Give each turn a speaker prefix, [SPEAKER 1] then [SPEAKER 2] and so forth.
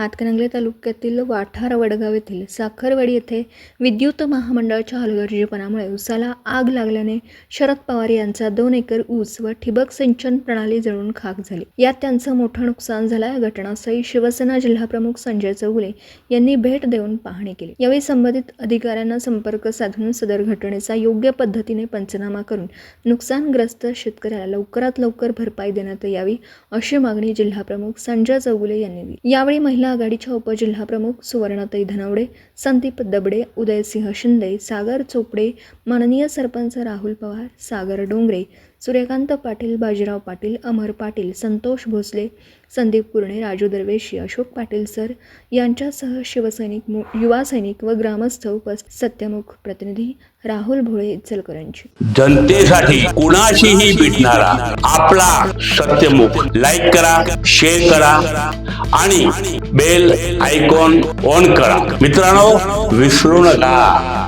[SPEAKER 1] हातकणंगले तालुक्यातील वाठार वडगाव येथील साखरवाडी येथे विद्युत महामंडळाच्या हलगर्जीपणामुळे ऊसाला आग लागल्याने शरद पवार यांचा दोन एकर ऊस व ठिबक सिंचन प्रणाली जळून खाक झाली. यात त्यांचं मोठं नुकसान झालं. या घटनास्थळी शिवसेना जिल्हाप्रमुख संजय चौगुले यांनी भेट देऊन पाहणी केली. यावेळी संबंधित अधिकाऱ्यांना संपर्क साधून सदर घटनेचा योग्य पद्धतीने पंचनामा करून नुकसानग्रस्त शेतकऱ्याला लवकरात लवकर भरपाई देण्यात यावी अशी मागणी जिल्हाप्रमुख संजय चौगुले यांनी दिली. यावेळी महिला आघाडीच्या उपजिल्हाप्रमुख सुवर्णाताई धनावडे संदीप दबडे उदयसिंह शिंदे सागर चोपडे माननीय सरपंच राहुल पवार सागर डोंगरे सूर्यकांत पाटील बाजीराव पाटील अमर पाटील संतोष भोसले संदीप कुरणे राजू दरवेशी अशोक पाटील सर यांच्यासह शिवसैनिक युवा सैनिक व ग्रामस्थ उपस्थित सत्यमुख प्रतिनिधी राहुल भोळे इचलकरंजी.
[SPEAKER 2] जनतेसाठी कुणाशीही भेटणारा आपला सत्यमुख. लाईक करा शेअर करा आणि बेल आयकॉन ऑन करा. मित्रांनो विसरू नका.